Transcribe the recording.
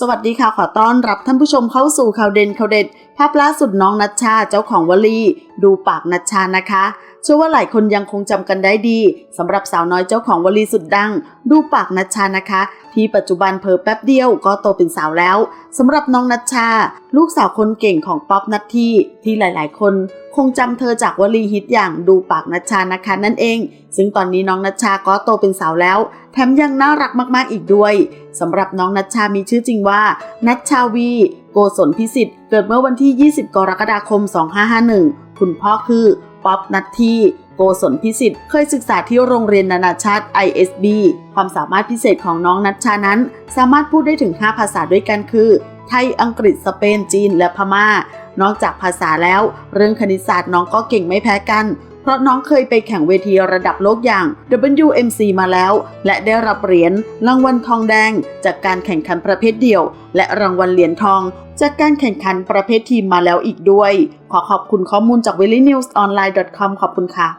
สวัสดีค่ะ ขอต้อนรับท่านผู้ชมเข้าสู่ข่าวเด่นข่าวเด็ด ภาพล่าสุดน้องนัชชาเจ้าของวลี ดูปากนัชชานะคะ เชื่อว่าหลายคนยังคงจำกันได้ดีสำหรับสาวน้อยเจ้าของวลีสุดดัง ดูปากนัชชานะคะ ที่ปัจจุบันเพอแป๊บเดียวก็โตเป็นสาวแล้วสำหรับน้องนัชชา ลูกสาวคนเก่งของป๊อปนัทที่ที่หลาย ๆ คน คงจำเธอจากวลีฮิตอย่างดูปากนัชชานะคะนั่นเอง ซึ่งตอนนี้น้องนัชชาก็โตเป็นสาวแล้ว แถมยังน่ารักมากๆอีกด้วยสำหรับน้องนัชชามีชื่อจริงว่า นัชชาวี โกศลพิสิทธิ์ เกิดเมื่อวันที่ 20 กรกฎาคม 2551 คุณพ่อคือป๊อปนัททีโกศลพิสิทธิ์เคยศึกษาที่โรงเรียนนานาชาติ ISB ความสามารถพิเศษของน้องนัชชานั้น สามารถพูดได้ถึง 5 ภาษาด้วยกันคือ ไทย อังกฤษ สเปน จีน และพม่า นอกจากภาษาแล้ว เรื่องคณิตศาสตร์น้องก็เก่งไม่แพ้กัน เพราะน้องเคยไปแข่งเวทีระดับโลกอย่าง WMC มาแล้ว และได้รับเหรียญรางวัลทองแดง จากการแข่งขันประเภทเดี่ยว และรางวัลเหรียญทอง จากการแข่งขันประเภททีมมาแล้วอีกด้วย ขอขอบคุณข้อมูลจาก w i l l y n e w s o n l i n e c o m ขอบคุณค่ะ